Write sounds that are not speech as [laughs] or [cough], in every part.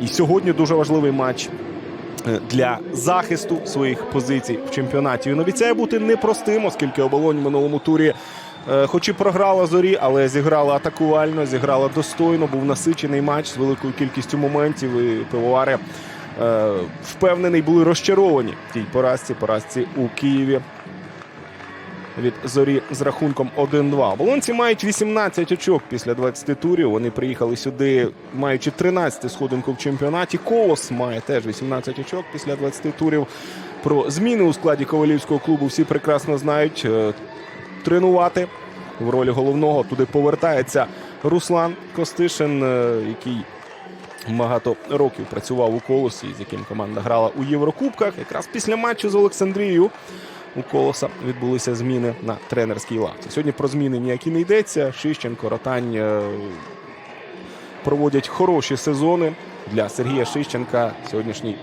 І сьогодні дуже важливий матч е, для захисту своїх позицій в чемпіонаті. Він обіцяє бути непростим, оскільки оболонь в минулому турі. е, Хоч і програла зорі, але зіграла атакувально, зіграла достойно. Був насичений матч з великою кількістю моментів. І пивовари е, впевнений були розчаровані тій поразці, поразці у Києві від зорі з рахунком 1-2. Оболонці мають 18 очок після 20 турів. Вони приїхали сюди, маючи 13 сходинку в чемпіонаті. Колос має теж 18 очок після 20 турів. Про зміни у складі ковалівського клубу всі прекрасно знають. Е, Тренувати в ролі головного туди повертається Руслан Костишин, е, який багато років працював у колосі, з яким команда грала у Єврокубках. Якраз після матчу з Олександрією у колоса відбулися зміни на тренерській лавці. Сьогодні про зміни ніякі не йдеться. Шищенко, Ротань е, проводять хороші сезони для Сергія Шищенка. Сьогоднішній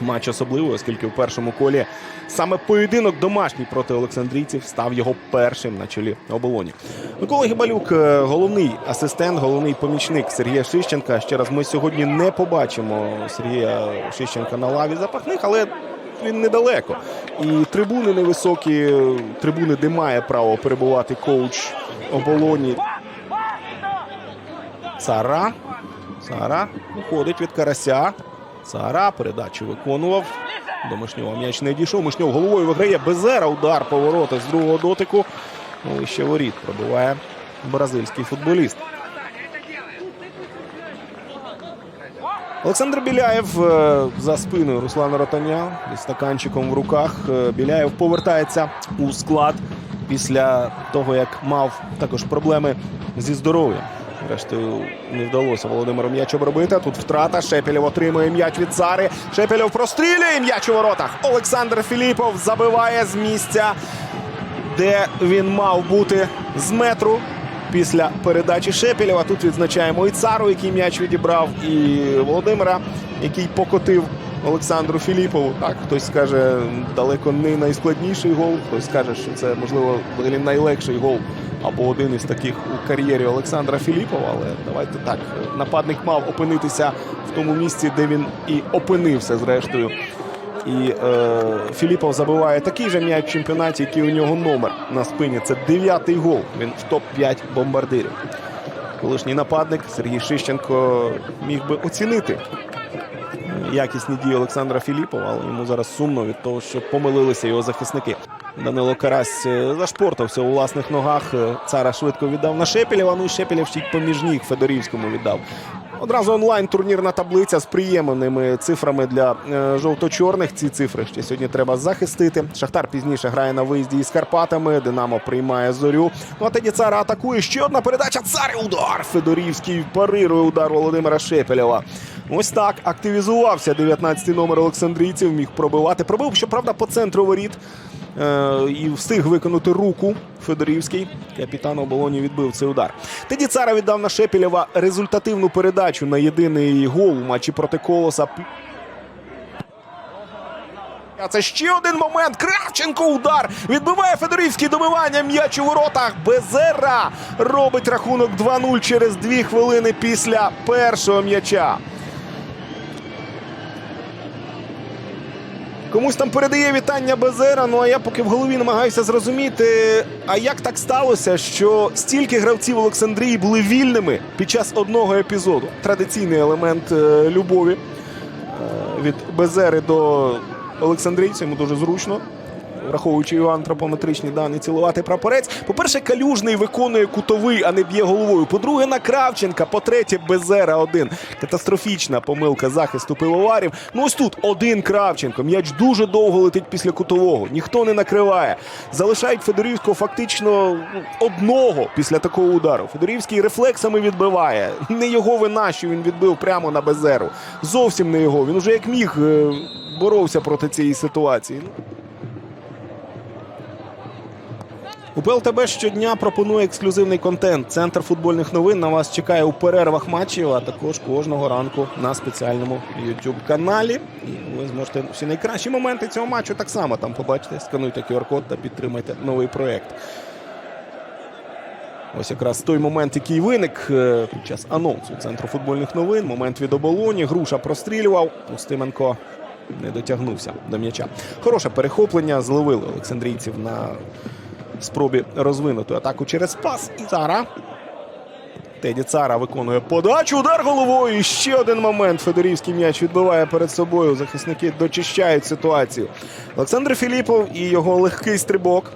матч особливий, оскільки в першому колі саме поєдинок домашній проти Олександрійців став його першим на чолі оболоні. Микола Гібалюк, е, головний асистент, головний помічник Сергія Шищенка. Ще раз ми сьогодні не побачимо Сергія Шищенка на лаві запасних, але він недалеко. І трибуни невисокі, трибуни, де має право перебувати коуч оболоні. Цара. Цара уходить від карася. Цара передачу виконував. До Мишньова м'яч не дійшов. Мишньов головою виграє Безера. Удар поворота з другого дотику. Ну і ще воріт пробиває бразильський футболіст. Олександр Біляєв е, за спиною Руслана Ротаня із стаканчиком в руках. Е, Біляєв повертається у склад після того, як мав також проблеми зі здоров'ям. Рештою не вдалося Володимиру м'яч обробити. Тут втрата. Шепелєв отримує м'яч від Цари. Шепелєв прострілює м'яч у воротах. Олександр Філіпов забиває з місця, де він мав бути з метру. Після передачі Шепелєва тут відзначаємо і Цару, який м'яч відібрав, і Володимира, який покотив Олександру Філіпову. Так, хтось скаже, далеко не найскладніший гол, хтось скаже, що це можливо взагалі найлегший гол або один із таких у кар'єрі Олександра Філіпова. Але давайте так, нападник мав опинитися в тому місці, де він і опинився зрештою. І е, Філіпов забиває такий же м'яч в чемпіонаті, який у нього номер на спині. Це дев'ятий гол. Він в топ-5 бомбардирів. Колишній нападник Сергій Шищенко міг би оцінити якісні дії Олександра Філіпова, але йому зараз сумно від того, що помилилися його захисники. Данило Карась е, зашпортався у власних ногах. Е, Цара швидко віддав на Шепелєва. Ну і Шепелєв ще й поміж ніг Федорівському віддав. Одразу онлайн турнірна таблиця з приємними цифрами для е, жовто-чорних. Ці цифри ще сьогодні треба захистити. Шахтар пізніше грає на виїзді із Карпатами. Динамо приймає зорю. Ну а тоді Цара атакує. Ще одна передача. Цар удар. Федорівський парирує удар Володимира Шепелєва. Ось так активізувався 19-й номер Олександрійців. Міг пробивати. Пробив, щоправда, по центру воріт. Е, і встиг виконати руку Федорівський. Капітан оболоні відбив цей удар. Тоді Цара віддав на Шепелєва результативну передачу на єдиний гол у матчі проти Колоса. А це ще один момент. Кравченко удар. Відбиває Федорівський добивання. М'яч у воротах. Безера робить рахунок 2-0 через дві хвилини після першого м'яча. Комусь там передає вітання Безера. Ну а я поки в голові намагаюся зрозуміти, а як так сталося, що стільки гравців Олександрії були вільними під час одного епізоду. Традиційний елемент е, любові е, від Безери до Олександрійця. Йому дуже зручно. Враховуючи його антропометричні дані, цілувати прапорець. По-перше, калюжний виконує кутовий, а не б'є головою. По-друге, на Кравченка. По-третє, Безера один. Катастрофічна помилка захисту пивоварів. Ну ось тут один Кравченко. М'яч дуже довго летить після кутового. Ніхто не накриває. Залишають Федорівського фактично ну, одного після такого удару. Федорівський рефлексами відбиває. Не його вина, що він відбив прямо на Безеру. Зовсім не його. Він уже як міг е, боровся проти цієї ситуації. Ну, УПЛ щодня пропонує ексклюзивний контент. Центр футбольних новин на вас чекає у перервах матчів, а також кожного ранку на спеціальному youtube каналі. І ви зможете всі найкращі моменти цього матчу так само там побачите. Скануйте QR-код та підтримайте новий проект. Ось якраз той момент, який виник е, під час анонсу центру футбольних новин. Момент від оболоні. Груша прострілював. Устименко не дотягнувся до м'яча. Хороше перехоплення. Зловили олександрійців на спробі розвинути атаку через пас. І зараз Теді Цара виконує подачу. Удар головою. І ще один момент. Федорівський м'яч відбиває перед собою. Захисники дочищають ситуацію. Олександр Філіпов і його легкий стрибок.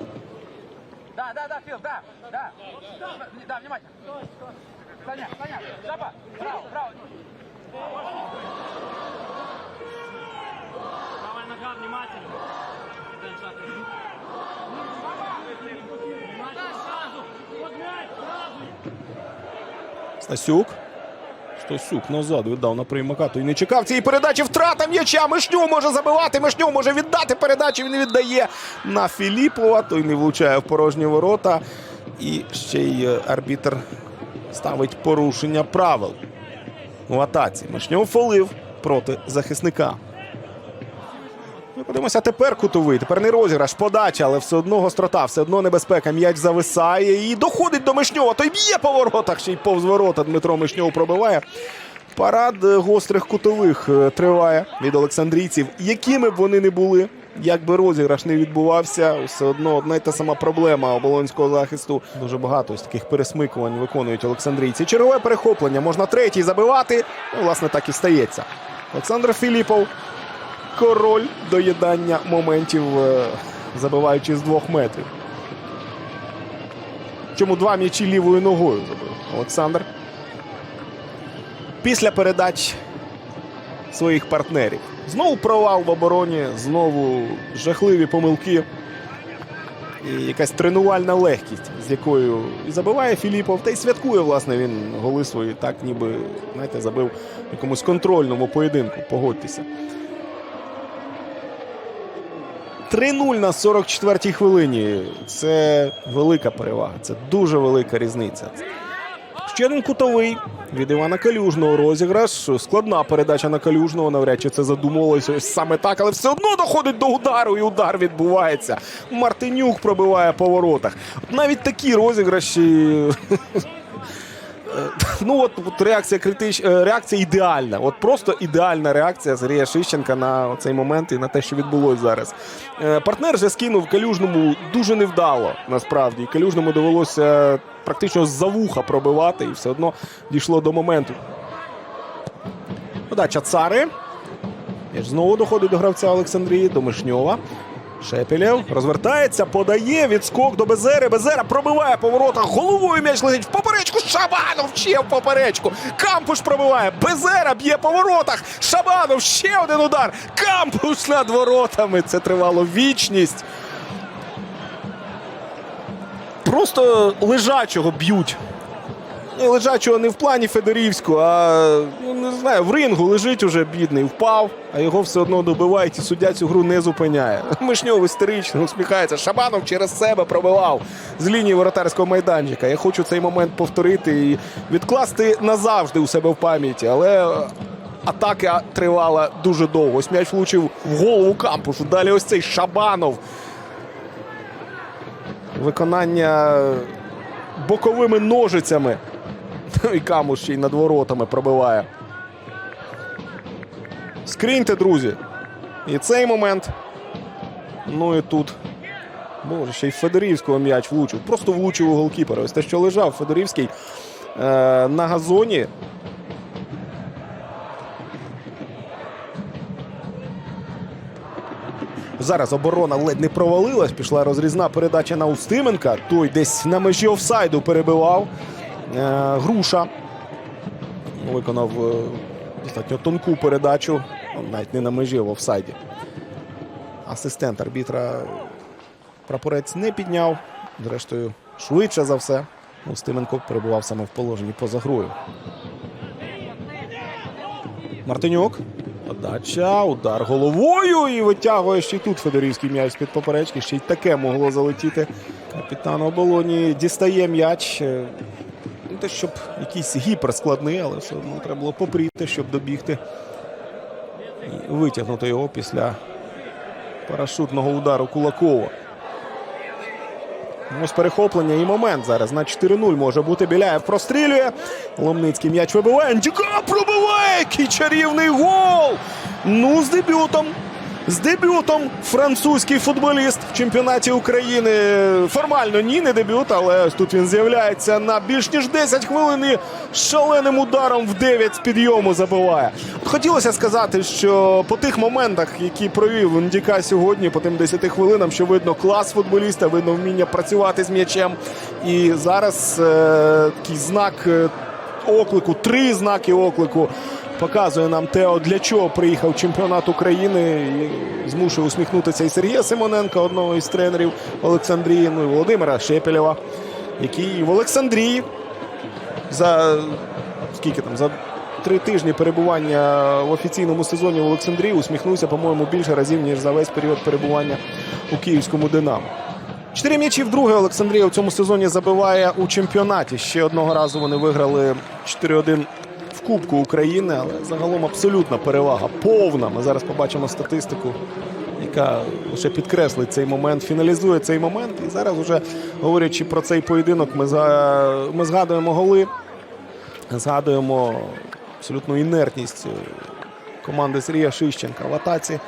Да, да, да, Фил, да, да. Да, внимательно. Саня, Саня, Жаба, право, право. Правая нога, внимательно. Один шаг. Внимательно сразу. Вот мяч, сразу. Стасюк. Стасюк назад віддав на приймака. Той не чекав цієї передачі. Втрата м'яча. Мишню може забивати. Мишню може віддати передачу. Він віддає на Філіпова. Той не влучає в порожні ворота. І ще й е, арбітр ставить порушення правил у атаці. Мишньов фолив проти захисника. Подивимося тепер кутовий. Тепер не розіграш, подача, але все одно гострота, все одно небезпека. М'яч зависає і доходить до Мишньова. Той б'є по воротах, ще й повз ворота Дмитро Мишньов пробиває. Парад е, гострих кутових е, триває від олександрійців. Якими б вони не були, як би розіграш не відбувався, все одно одна й та сама проблема оболонського захисту. Дуже багато ось таких пересмикувань виконують олександрійці. Чергове перехоплення. Можна третій забивати. Ну, власне, так і стається. Олександр Філіпов король доїдання моментів, е, забиваючи з двох метрів. Чому два м'ячі лівою ногою забив Олександр. Після передач своїх партнерів. Знову провал в обороні, знову жахливі помилки. І якась тренувальна легкість, з якою і забиває Філіпов, та й святкує, власне, він голи свої, так ніби, знаєте, забив якомусь контрольному поєдинку. Погодьтеся. 3-0 на 44-й хвилині. Це велика перевага. Це дуже велика різниця. Ще один кутовий від Івана Калюжного розіграш. Складна передача на Калюжного. Навряд чи це задумувалося саме так, але все одно доходить до удару, і удар відбувається. Мартинюк пробиває по воротах. От навіть такі розіграші. [laughs] Ну от, от реакція критич... е, реакція ідеальна. От просто ідеальна реакція Сергія Шищенка на цей момент і на те, що відбулось зараз. Е, Партнер же скинув калюжному дуже невдало. Насправді калюжному довелося практично з-за вуха пробивати, і все одно дійшло до моменту. Подача цари. Знову доходить до гравця Олександрії, до Мишньова. Шепелєв розвертається, подає відскок до Безери. Безера пробиває по воротах. Головою м'яч летить в поперечку. Шабанов ще в поперечку. Кампуш пробиває. Безера б'є по воротах. Шабанов ще один удар. Кампуш над воротами. Це тривало вічність. Просто лежачого б'ють. Ну, лежачого не в плані Федорівського, а не знаю, в рингу лежить уже бідний, впав, а його все одно добивають і суддя цю гру не зупиняє. [laughs] Мишньов істерично усміхається. Шабанов через себе пробивав з лінії воротарського майданчика. Я хочу цей момент повторити і відкласти назавжди у себе в пам'яті, але. Атака тривала дуже довго. Ось м'яч влучив в голову кампушу. Далі ось цей Шабанов. Виконання боковими ножицями. [laughs] Ну І камуш ще й над воротами пробиває. Скриньте, друзі. І цей момент. Ну і тут. Боже, ще й Федорівського м'яч влучив. Просто влучив у голкіпера. Ось те, що лежав Федорівський е, на газоні. Зараз оборона ледь не провалилась. Пішла розрізна передача на Устименка. Той десь на межі офсайду перебивав. Е, Груша виконав е, достатньо тонку передачу. Ну, Навіть не на межі в офсайді. Асистент арбітра прапорець не підняв. Зрештою, швидше за все. Устименко перебував саме в положенні поза грою. Мартинюк. Подача, удар головою і витягує ще й тут Федорівський м'яч під поперечки. Ще й таке могло залетіти. Капітан оболоні дістає м'яч. Не те, щоб якийсь гіперскладний, але все одно треба було попріти, щоб добігти і витягнути його після парашутного удару Кулакова. Ось перехоплення і момент зараз на 4-0 може бути. Біляєв прострілює. Ломницький м'яч вибиває. Ндюка пробиває! Який чарівний гол! Ну, з дебютом. З дебютом французький футболіст в чемпіонаті України. Формально ні, не дебют, але ось тут він з'являється на більш ніж 10 хвилин і шаленим ударом в 9 з підйому забиває. От Хотілося сказати, що по тих моментах, які провів Ндіка сьогодні, по тим 10 хвилинам, що видно клас футболіста, видно вміння працювати з м'ячем. І зараз е, такий знак е, оклику, три знаки оклику. Показує нам Тео, для чого приїхав чемпіонат України. І змушує усміхнутися і Сергія Симоненка, одного із тренерів Олександрії, ну і Володимира Шепелєва, який в Олександрії за скільки там за три тижні перебування в офіційному сезоні в Олександрії усміхнувся, по-моєму, більше разів, ніж за весь період перебування у київському Динамо. Чотири м'ячі вдруге Олександрія у цьому сезоні забиває у чемпіонаті. Ще одного разу вони виграли 4-1 в Кубку України, але загалом абсолютна перевага. Повна. Ми зараз побачимо статистику, яка лише підкреслить цей момент, фіналізує цей момент. І зараз, уже говорячи про цей поєдинок, ми, ми згадуємо голи, згадуємо абсолютну інертність команди Сергія Шищенка в атаці.